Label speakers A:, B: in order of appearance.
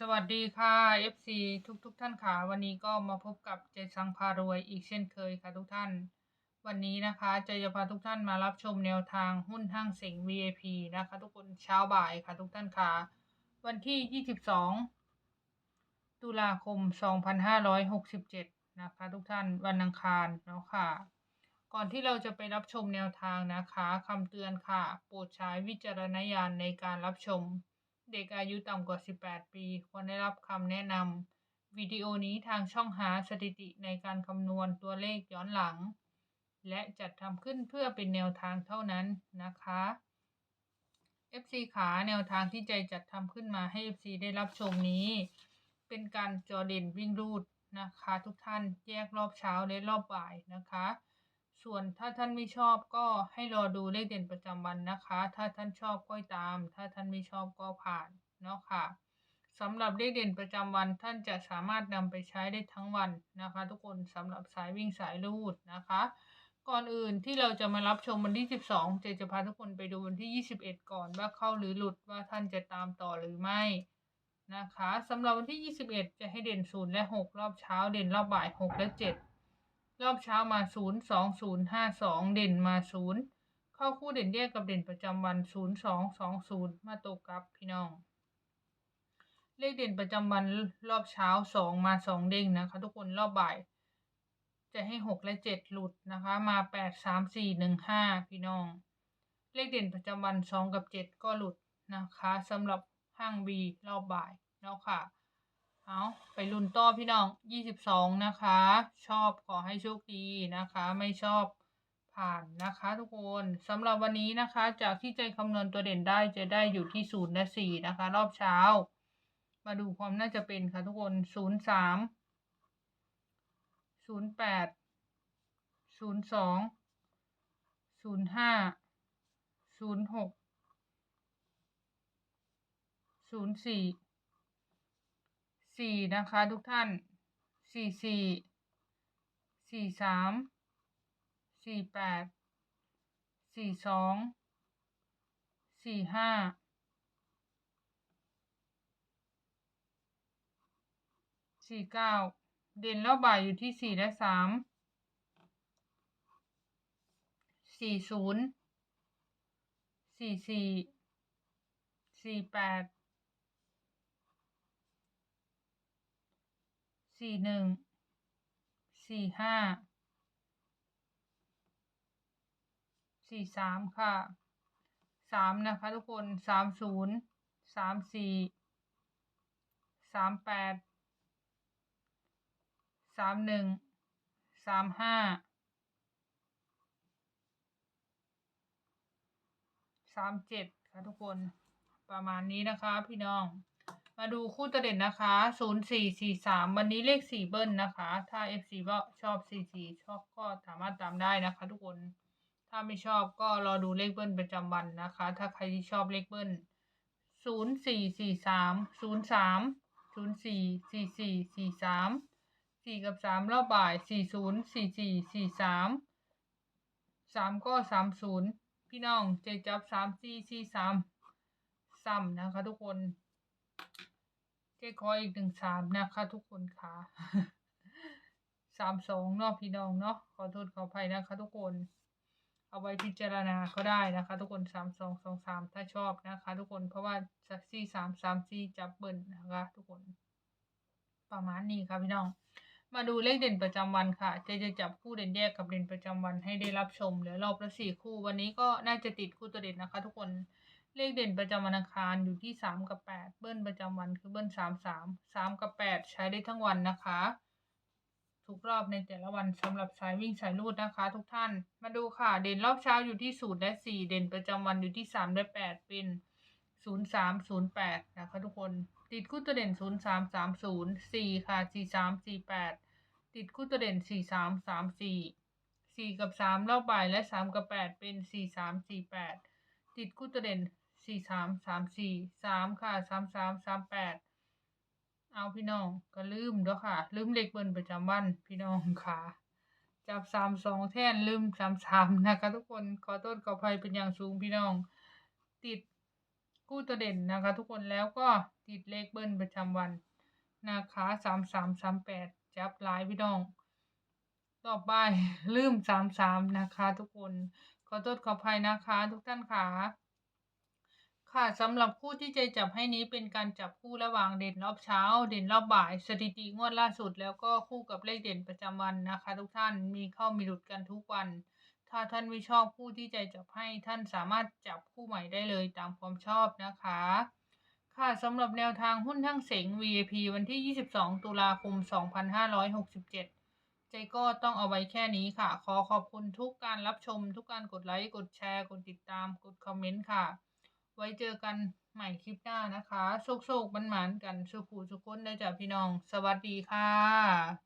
A: สวัสดีค่ะ FC ทุกทุกท่านค่ะ วันนี้ก็มาพบกับเจสังพารวยอีกเช่นเคยค่ะทุกท่าน วันนี้นะคะเจจะพาทุกท่านมารับชมแนวทางหุ้นห้างเสิง VIP นะคะ ทุกคนเช้าบ่ายค่ะทุกท่านค่ะ วันที่ 22 ตุลาคม 2567 นะคะ ทุกท่านวันอังคารเนาะค่ะ ก่อนที่เราจะไปรับชมแนวทางนะคะคำเตือนค่ะ โปรดใช้วิจารณญาณในการรับชม เด็กอายุต่ำกว่า 18 ปี ควรได้รับคำแนะนำ วิดีโอนี้ทางช่องหาสถิติในการคำนวณตัวเลขย้อนหลัง และจัดทำขึ้นเพื่อเป็นแนวทางเท่านั้นนะคะ FC ขาแนวทางที่ใจจัดทำขึ้นมาให้ FC ได้รับชมนี้ เป็นการจอเด่นวิ่งรูดนะคะ ทุกท่านแยกรอบเช้าและรอบบ่ายนะคะ ส่วนถ้าท่านไม่ชอบก็ให้รอดูเลขเด่นประจำวันนะคะ ถ้าท่านชอบก็ตาม ถ้าท่านไม่ชอบก็ผ่านเนาะค่ะสำหรับเลขเด่นประจำวันท่านจะสามารถนำไปใช้ได้ทั้งวันนะคะ ทุกคนสำหรับสายวิ่งสายลูดนะคะ ก่อนอื่นที่เราจะมารับชมวันที่ 12 เจจะพาทุกคนไปดูวันที่ 21 ก่อนว่าเข้าหรือหลุดว่าท่านจะตามต่อหรือไม่นะคะสำหรับวันที่ 21 จะให้เด่น 0 และ 6 รอบเช้า เด่นรอบบ่าย 6 และ 7 รอบเช้ามา0 2 0 5 2เด่นมา0เข้าคู่เด่นแยกกับเด่นประจำวัน0 2 2 0มาตกกับพี่น้อง เลขเด่นประจำวันรอบเช้า2มา2เด้งนะคะ ทุกคนรอบบ่าย จะให้6และ7หลุดนะคะ มา8 3 4 1 5พี่น้อง เลขเด่นประจำวัน2กับ7ก็หลุดนะคะสำหรับห้าง B รอบบ่ายเนาะค่ะ เอาไปลุ้นต่อพี่น้อง22นะคะ ชอบขอให้โชคดีนะคะ ไม่ชอบผ่านนะคะทุกคนสำหรับวันนี้นะคะ จากที่ใจคำนวณตัวเด่นได้จะได้อยู่ที่0และ4นะคะ รอบเช้า มาดูความน่าจะเป็นค่ะทุกคน0 3 0 8 0 2 0 5 0 6 0 4สี่น สี่นะคะทุกท่านสี่สี่สี่สามสี่แปดสี่สองสี่ห้าสี่เก้าเด่นรอบบ่ายอยู่ที่สี่และสามสี่ศูนย์สี่สี่สี่แปด สี่หนึ่งสี่ห้าสี่สามค่ะสามนะคะทุกคนสามศูนย์สามสี่สามแปดสามหนึ่งสามห้าสามเจ็ดค่ะทุกคนประมาณนี้นะคะพี่น้อง มาดูคู่ตัวเด่นนะคะ ศูนย์สี่สี่สามวันนี้เลขสี่เบิ้ลนะคะ ถ้า FC ว่าชอบสี่สี่ชอบก็สามารถตามได้นะคะ ทุกคน ถ้าไม่ชอบก็รอดูเลขเบิ้ลประจำวันนะคะ ถ้าใครที่ชอบเลขเบิ้ลศูนย์สี่สี่สามศูนย์สามศูนย์สี่สี่สี่สี่สามสี่กับสามรอบบ่ายสี่ศูนย์สี่สี่สี่สามสามก็สามศูนย์พี่น้องเจจับสามสี่สี่สามซ้ำนะคะ ทุกคน เจ๊ขออีกหนึ่งสามนะคะ ทุกคนค่ะสามสองเนาะพี่น้องเนาะขอโทษขออภัยนะคะ ทุกคน เอาไว้พิจารณาก็ได้นะคะ ทุกคนสามสองสองสามถ้าชอบนะคะ ทุกคนเพราะว่าสักซี่สามสามซี่จับเบิ้ลนะคะ ทุกคน ประมาณนี้ค่ะพี่น้องมาดูเลขเด่นประจำวันค่ะ จะจะจับคู่เด่นแยกกับเด่นประจำวันให้ได้รับชมเหลือรอบละสี่คู่ วันนี้ก็น่าจะติดคู่ตัวเด่นนะคะ ทุกคน เลขเด่นประจำวันอังคารอยู่ที่สามกับแปดเบิ้ลประจำวันคือเบิ้ลสามสามสามกับแปดใช้ได้ทั้งวันนะคะ ทุกรอบในแต่ละวันสำหรับสายวิ่งสายลูดนะคะ ทุกท่านมาดูค่ะ เด่นรอบเช้าอยู่ที่ศูนย์และสี่เด่นประจำวันอยู่ที่สามและแปดเป็นศูนย์สามศูนย์แปดนะคะทุกคนติดคู่ตัวเด่นศูนย์สามสามศูนย์สี่ค่ะสี่สามสี่แปดติดคู่ตัวเด่นสี่สามสามสี่สี่กับสามรอบบ่ายและสามกับแปดเป็นสี่สามสี่แปดติดคู่ตัวเด่น สี่สามสามสี่สามค่ะสามสามสามแปดเอาพี่น้องก็ลืมด้อค่ะ ลืมเลขเบิ้ลประจำวันพี่น้องค่ะ จับสามสองแท่นลืมสามสามนะคะทุกคนขอโทษขออภัยเป็นอย่างสูงพี่น้อง ติดคู่ตัวเด่นนะคะ ทุกคนแล้วก็ติดเลขเบิ้ลประจำวันนะคะสามสามสามแปดจับหลายพี่น้องต่อไปลืมสามสามนะคะ ทุกคนขอโทษขออภัยนะคะ ทุกท่านค่ะ ค่ะสำหรับคู่ที่ใจจับให้นี้เป็นการจับคู่ระหว่างเด่นรอบเช้า เด่นรอบบ่าย สถิติงวดล่าสุด แล้วก็คู่กับเลขเด่นประจำวันนะคะ ทุกท่านมีเข้ามีหลุดกันทุกวัน ถ้าท่านไม่ชอบคู่ที่ใจจับให้ท่านสามารถจับคู่ใหม่ได้เลยตามความชอบนะคะ ค่ะสำหรับแนวทางหุ้นทั้งเสง VIP วันที่ 22 ตุลาคม 2567ใจก็ต้องเอาไว้แค่นี้ค่ะ ขอขอบคุณทุกการรับชม ทุกการกดไลค์ กดแชร์ กดติดตาม กดคอมเมนต์ค่ะ ไว้เจอกันใหม่คลิปหน้านะคะโชคๆมันหมานกันสุขูสุขคนได้จากพี่น้อง สวัสดีค่ะ